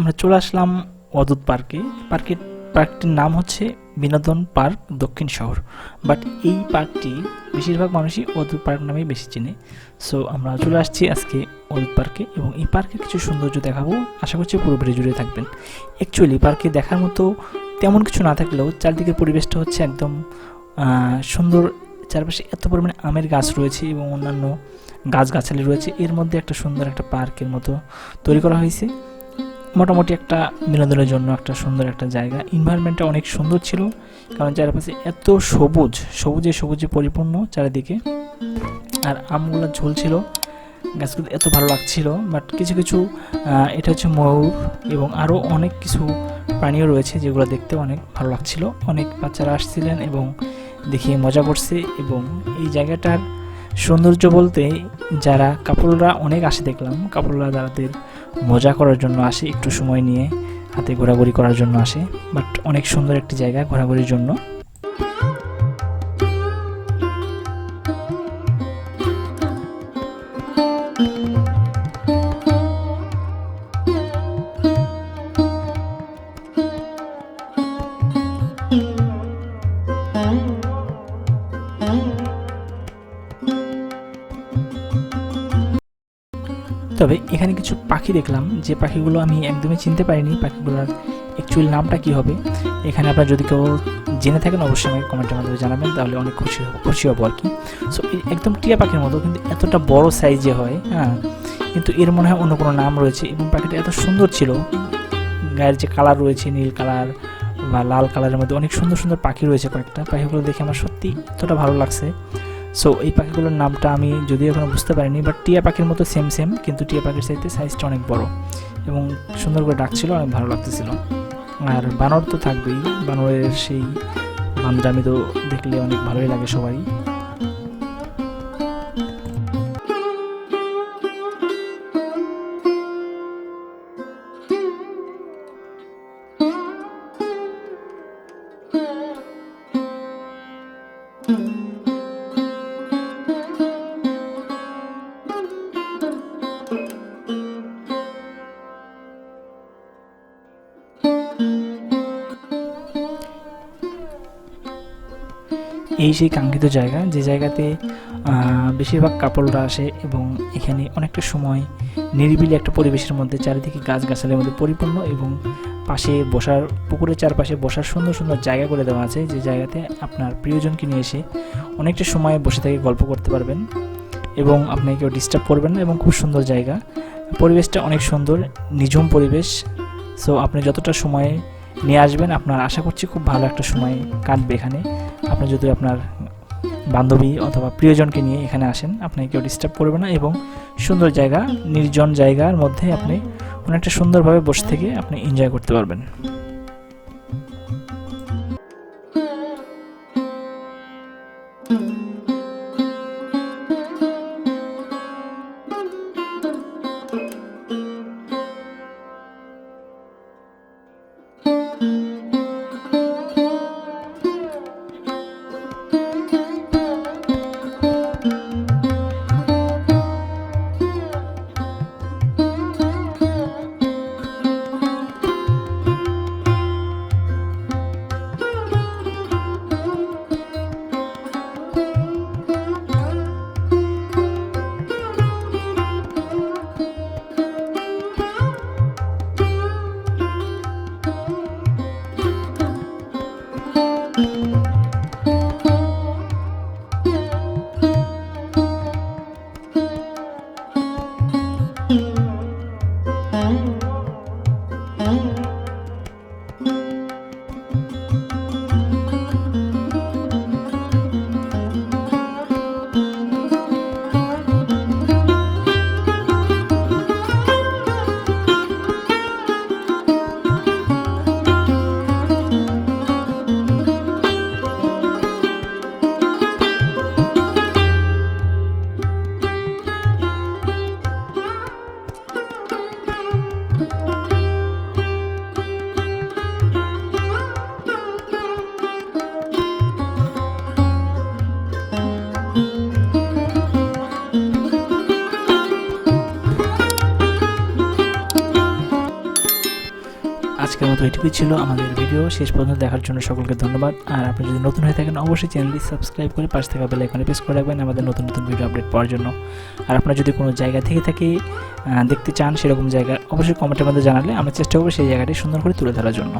আমরা চলে আসলাম অদূত পার্কে। পার্কের পার্কটির নাম হচ্ছে বিনোদন পার্ক দক্ষিণ শহর। বাট এই পার্কটি বেশিরভাগ মানুষই অদূত পার্ক নামেই বেশি চেনে। সো আমরা চলে আসছি আজকে অদূত পার্কে এবং এই পার্কের কিছু সৌন্দর্য দেখাবো। আশা করছি পুরো ভিডিও জুড়ে থাকবেন। অ্যাকচুয়ালি পার্কে দেখার মতো তেমন কিছু না থাকলেও চারদিকের পরিবেশটা হচ্ছে একদম সুন্দর চারপাশে এত পরিমাণে আমের গাছ রয়েছে এবং অন্যান্য গাছগাছালি রয়েছে। এর মধ্যে একটা সুন্দর একটা পার্কের মতো তৈরি করা হয়েছে। মোটামুটি একটা বিনোদনের জন্য একটা সুন্দর একটা জায়গা। এনভায়রনমেন্টটা অনেক সুন্দর ছিল, কারণ চারপাশে এত সবুজ, সবুজে সবুজে পরিপূর্ণ চারিদিকে। আর আমগুলো ঝুলছিল, গাছগুলো এত ভালো লাগছিল বাট কিছু কিছু এটা হচ্ছে ময়ূর এবং আরও অনেক কিছু প্রাণীও রয়েছে যেগুলো দেখতে অনেক ভালো লাগছিল। অনেক বাচ্চারা আসছিলেন এবং দেখে মজা করছে এবং এই জায়গাটার সৌন্দর্য বলতে যারা কাপড়রা অনেক আসে দেখলাম, কাপড়রা তাদের মজা করার জন্য আসে, একটু সময় নিয়ে হাতে ঘোরাঘুরি করার জন্য আসে। বাট অনেক সুন্দর একটি জায়গা ঘোরাঘুরির জন্য। তবে এখানে কিছু পাখি দেখলাম, যে পাখিগুলো আমি একদমই চিনতে পারিনি পাখিগুলোর অ্যাকচুয়ালি নামটা কি হবে। এখানে আপনারা যদি কেউ জেনে থাকেন, অবশ্যই আমাকে কমেন্টের মাধ্যমে জানাবেন, তাহলে অনেক খুশি খুশি হব আর কি। সো একদম টিয়া পাখির মতো, কিন্তু এতটা বড় সাইজে হয় হ্যাঁ। কিন্তু এর মনে হয় অন্য কোনো নাম রয়েছে এবং পাখিটা এত সুন্দর ছিল। গায়ের যে কালার রয়েছে, নীল কালার বা লাল কালারের মধ্যে অনেক সুন্দর সুন্দর পাখি রয়েছে কয়েকটা। পাখিগুলো দেখে আমার সত্যি এতটা ভালো লাগছে। সো এই পাখিগুলোর নামটা আমি যদিও এখনও বুঝতে পারিনি বাট টিয়া পাখির মতো সেম সেম কিন্তু টিয়া পাখির সাইতে সাইজটা অনেক বড় এবং সুন্দর করে ডাকছিল, অনেক ভালো লাগতেছিল। আর বানর তো থাকবেই, বানরের সেই বান্দামি তো দেখলে অনেক ভালোই লাগে সবাই এই সেই কাঙ্ক্ষিত জায়গা, যে জায়গাতে বেশিরভাগ কাপড়রা আসে এবং এখানে অনেকটা সময় নিরিবিলি একটা পরিবেশের মধ্যে, চারিদিকে গাছগাছালির মধ্যে পরিপূর্ণ এবং পাশে বসার, পুকুরের চারপাশে বসার সুন্দর সুন্দর জায়গা করে দেওয়া আছে, যে জায়গাতে আপনার প্রিয়জনকে নিয়ে এসে অনেকটা সময় বসে থেকে গল্প করতে পারবেন এবং আপনি কেউ ডিস্টার্ব করবেন না এবং খুব সুন্দর জায়গা। পরিবেশটা অনেক সুন্দর, নিঝুম পরিবেশ। সো আপনি যতটা সময় নিয়ে আসবেন, আপনার আশা করছি খুব ভালো একটা সময় কাটবে এখানে। আপনি যদি আপনার বান্ধবী অথবা প্রিয়জনকে নিয়ে এখানে আসেন আপনাকে কেউ ডিস্টার্ব করবে না এবং সুন্দর জায়গা, নির্জন জায়গার মধ্যে আপনি অনেকটা সুন্দরভাবে বসে থেকে আপনি এনজয় করতে পারবেন। Mm-hmm. আজকের মতো এটুকুই ছিল আমাদের ভিডিও। শেষ পর্যন্ত দেখার জন্য সকলকে ধন্যবাদ। আর আপনি যদি নতুন হয়ে থাকেন, অবশ্যই চ্যানেলটি সাবস্ক্রাইব করে পাশে থেকে বেল এখানে প্রেস করে রাখবেন আমাদের নতুন নতুন ভিডিও আপডেট পাওয়ার জন্য। আর আপনারা যদি কোনো জায়গা থেকে থাকে দেখতে চান সেরকম জায়গা, অবশ্যই কমেন্টের মধ্যে জানালে আমরা চেষ্টা করব সেই জায়গাটি সুন্দর করে তুলে ধরার জন্য।